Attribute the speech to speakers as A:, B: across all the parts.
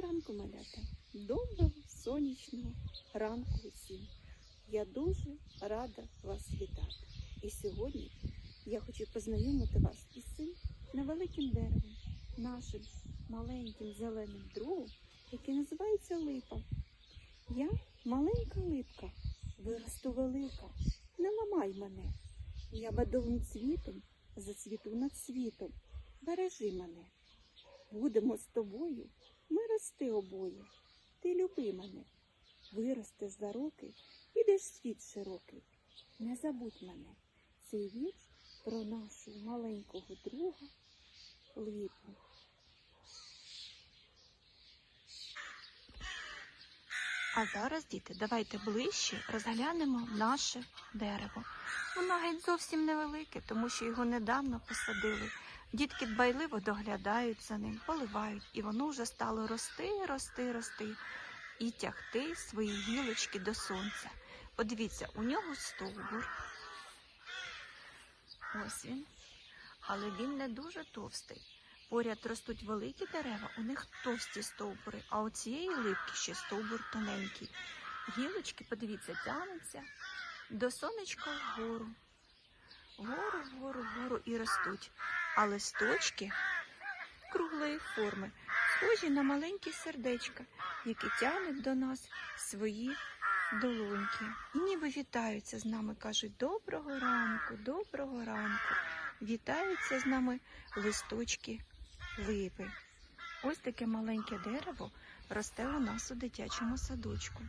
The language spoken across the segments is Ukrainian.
A: Доброго ранку, малята. Доброго сонячного ранку усім. Я дуже рада вас вітати. І сьогодні я хочу познайомити вас із цим невеликим деревом, нашим маленьким зеленим другом, який називається липа. Я маленька липка, виросту велика. Не ламай мене. Я медовим цвітом зацвіту над світом. Бережи мене. Будемо з тобою рости обоє. Ти люби мене, виростеш за роки, підеш світ широкий. Не забудь мене, цей вірш про нашого маленького друга Липу.
B: А зараз, діти, давайте ближче розглянемо наше дерево. Воно геть зовсім невелике, тому що його недавно посадили. Дітки дбайливо доглядають за ним, поливають, і воно вже стало рости, рости, рости і тягти свої гілочки до сонця. Подивіться, у нього стовбур. Ось він. Але він не дуже товстий. Поряд ростуть великі дерева, у них товсті стовбури, а у цієї липки ще стовбур тоненький. Гілочки, подивіться, тянуться до сонечка вгору. Вгору, вгору, вгору і ростуть. А листочки круглої форми, схожі на маленькі сердечка, які тягнуть до нас свої долоньки. І ніби вітаються з нами, кажуть доброго ранку, доброго ранку. Вітаються з нами листочки липи. Ось таке маленьке дерево росте у нас у дитячому садочку.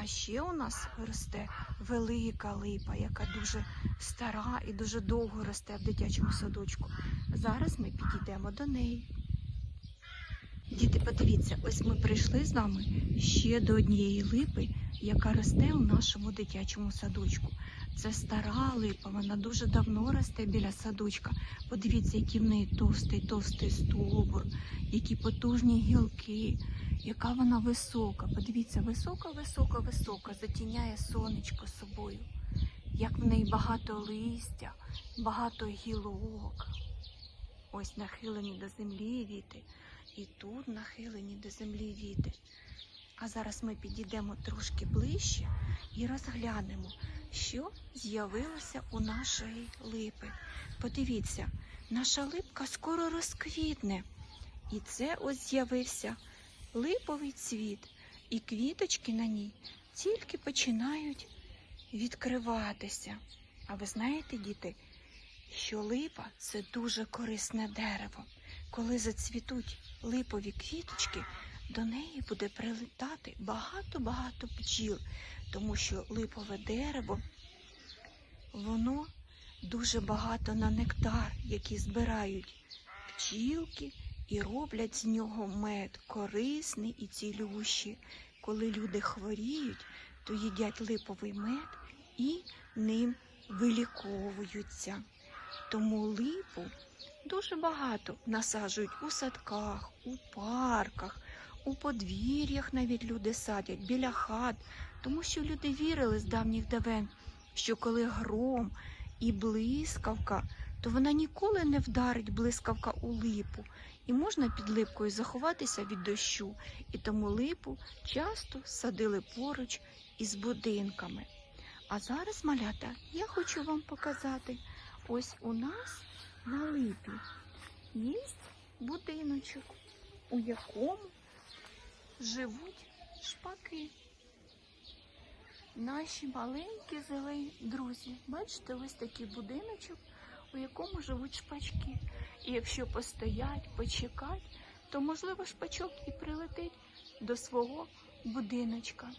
B: А ще у нас росте велика липа, яка дуже стара і дуже довго росте в дитячому садочку. Зараз ми підійдемо до неї. Діти, подивіться, ось ми прийшли з вами ще до однієї липи, яка росте у нашому дитячому садочку. Це стара липа, вона дуже давно росте біля садочка. Подивіться, який в неї товстий, товстий стовбур, які потужні гілки, яка вона висока. Подивіться, висока, висока, висока, затіняє сонечко собою. Як в неї багато листя, багато гілок. Ось нахилені до землі віти, і тут нахилені до землі віти. А зараз ми підійдемо трошки ближче і розглянемо, що з'явилося у нашої липи. Подивіться, наша липка скоро розквітне. І це ось з'явився липовий цвіт, і квіточки на ній тільки починають відкриватися. А ви знаєте, діти, що липа це дуже корисне дерево. Коли зацвітуть липові квіточки, до неї буде прилітати багато-багато бджіл, тому що липове дерево, воно дуже багато на нектар, який збирають бджілки і роблять з нього мед корисний і цілющий. Коли люди хворіють, то їдять липовий мед і ним виліковуються. Тому липу дуже багато насаджують у садках, у парках, у подвір'ях навіть люди садять біля хат, тому що люди вірили з давніх давен, що коли гром і блискавка, то вона ніколи не вдарить блискавка у липу, і можна під липкою заховатися від дощу, і тому липу часто садили поруч із будинками. А зараз, малята, я хочу вам показати, ось у нас на липі є будиночок, у якому живуть шпаки. Наші маленькі зелені друзі. Бачите, ось такий будиночок, у якому живуть шпачки. І якщо постоять, почекати, то, можливо, шпачок і прилетить до свого будиночка.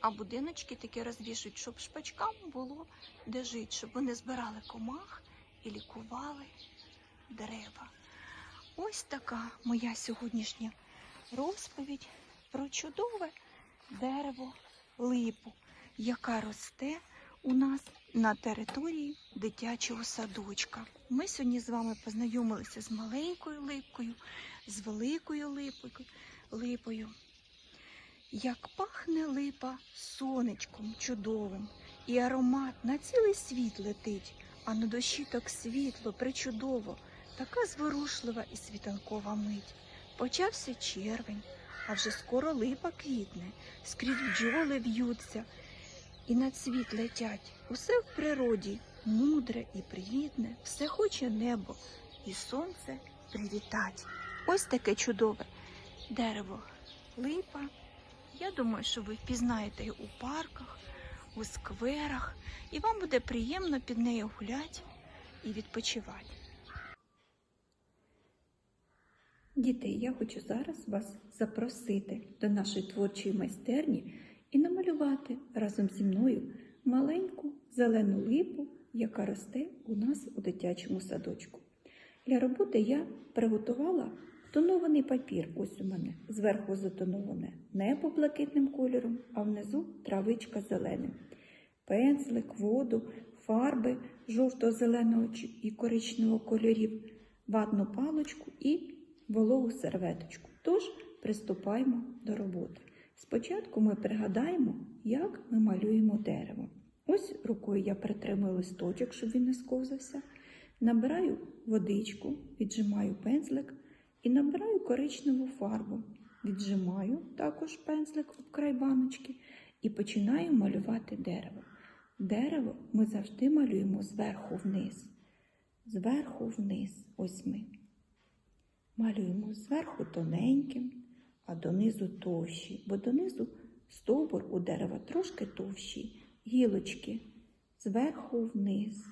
B: А будиночки такі розвішують, щоб шпачкам було де жити, щоб вони збирали комах і лікували дерева. Ось така моя сьогоднішня розповідь про чудове дерево липу, яка росте у нас на території дитячого садочка. Ми сьогодні з вами познайомилися з маленькою липкою, з великою липою. Як пахне липа сонечком чудовим, і аромат на цілий світ летить, а на душі так світло, причудово, така зворушлива і світанкова мить. Почався червень, а вже скоро липа квітне, скрізь бджоли в'ються, і на цвіт летять. Усе в природі мудре і привітне, все хоче небо і сонце привітать. Ось таке чудове дерево липа. Я думаю, що ви впізнаєте у парках, у скверах, і вам буде приємно під нею гуляти і відпочивати.
A: Діти, я хочу зараз вас запросити до нашої творчої майстерні і намалювати разом зі мною маленьку зелену липу, яка росте у нас у дитячому садочку. Для роботи я приготувала тонований папір. Ось у мене зверху затоноване небо блакитним кольором, а внизу травичка зеленим. Пензлик, воду, фарби жовто-зеленого і коричневого кольорів, ватну паличку і вологу серветочку. Тож приступаємо до роботи. Спочатку ми пригадаємо, як ми малюємо дерево. Ось рукою я притримую листочок, щоб він не сковзався. Набираю водичку, віджимаю пензлик і набираю коричневу фарбу. Віджимаю також пензлик об край баночки і починаю малювати дерево. Дерево ми завжди малюємо зверху вниз. Зверху вниз. Ось ми. Малюємо зверху тоненьким, а донизу товщі, бо донизу стовбур у дерева трошки товщий, гілочки зверху вниз,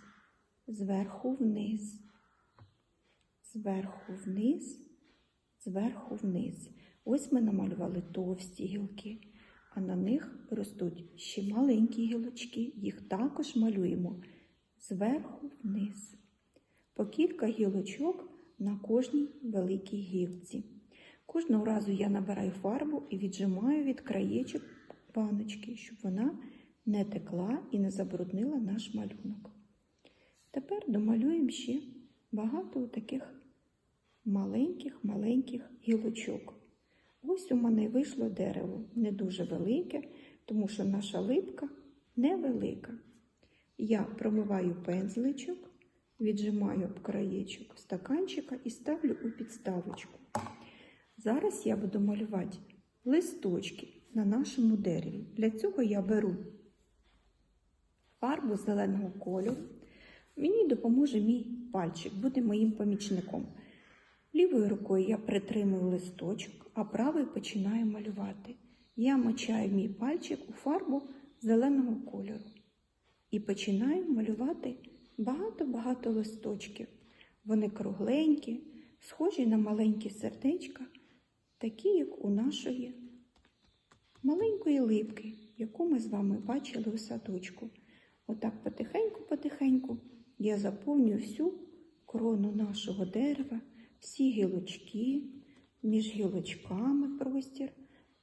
A: зверху вниз, зверху вниз, зверху вниз. Ось ми намалювали товсті гілки, а на них ростуть ще маленькі гілочки, їх також малюємо зверху вниз. По кілька гілочок на кожній великій гілці. Кожного разу я набираю фарбу і віджимаю від краєчок баночки, щоб вона не текла і не забруднила наш малюнок. Тепер домалюємо ще багато таких маленьких-маленьких гілочок. Ось у мене вийшло дерево не дуже велике, тому що наша липка невелика. Я промиваю пензличок, віджимаю об краєчок стаканчика і ставлю у підставочку. Зараз я буду малювати листочки на нашому дереві. Для цього я беру фарбу зеленого кольору. Мені допоможе мій пальчик, буде моїм помічником. Лівою рукою я притримую листочок, а правою починаю малювати. Я мочаю мій пальчик у фарбу зеленого кольору і починаю малювати багато-багато листочків. Вони кругленькі, схожі на маленькі сердечка, такі, як у нашої маленької липки, яку ми з вами бачили у садочку. Отак потихеньку-потихеньку я заповнюю всю крону нашого дерева, всі гілочки, між гілочками простір,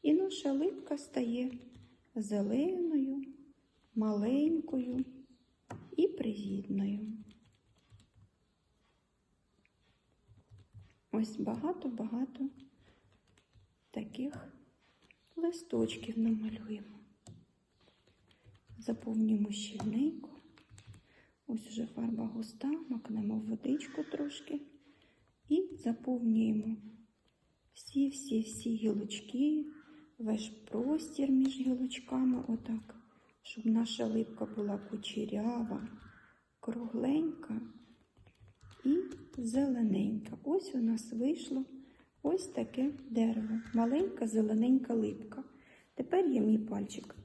A: і наша липка стає зеленою, маленькою і привітною. Ось багато-багато таких листочків намалюємо. Заповнюємо щільненько. Ось вже фарба густа, макнемо водичку трошки і заповнюємо всі-всі-всі гілочки, весь простір між гілочками, отак, щоб наша липка була кучерява, кругленька і зелененька. Ось у нас вийшло ось таке дерево, маленька зелененька липка. Тепер я мій пальчик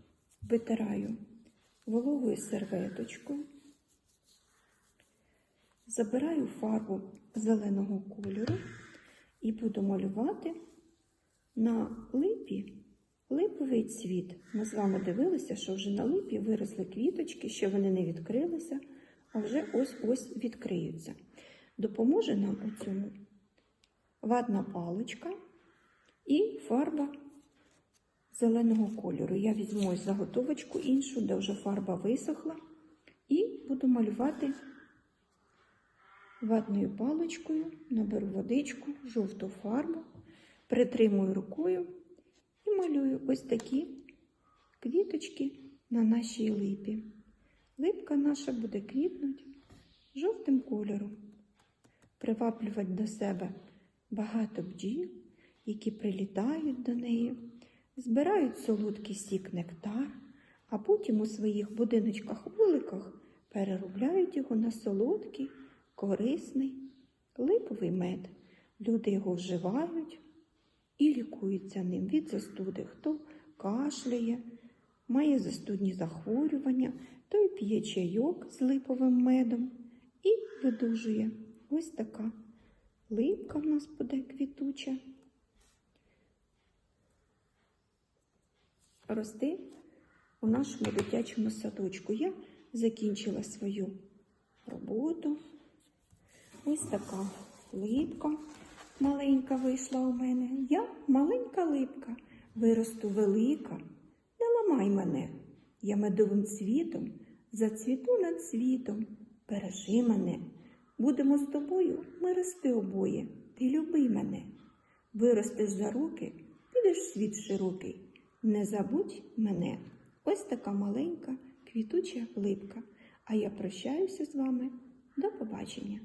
A: витираю вологою серветочкою, забираю фарбу зеленого кольору і буду малювати на липі липовий цвіт. Ми з вами дивилися, що вже на липі виросли квіточки, ще вони не відкрилися, а вже ось-ось відкриються. Допоможе нам у цьому ватна паличка і фарба зеленого кольору. Я візьму ось заготовочку іншу, де вже фарба висохла, і буду малювати ватною паличкою, наберу водичку, жовту фарбу, притримую рукою і малюю ось такі квіточки на нашій липі. Липка наша буде квітнути жовтим кольором, приваблювати до себе багато бджіл які прилітають до неї, збирають солодкий сік нектар, а потім у своїх будиночках-вуликах переробляють його на солодкий, корисний, липовий мед. Люди його вживають і лікуються ним від застуди. Хто кашляє, має застудні захворювання, той п'є чайок з липовим медом і видужує. Ось така липка в нас буде квітуча. Рости у нашому дитячому садочку. Я закінчила свою роботу. Ось така липка маленька вийшла у мене. Я маленька липка, виросту велика. Не ламай мене. Я медовим цвітом зацвіту над світом. Бережи мене. Будемо з тобою ми рости обоє. Ти люби мене. Виростеш за руки, підеш в світ широкий. Не забудь мене. Ось така маленька квітуча липка. А я прощаюся з вами. До побачення.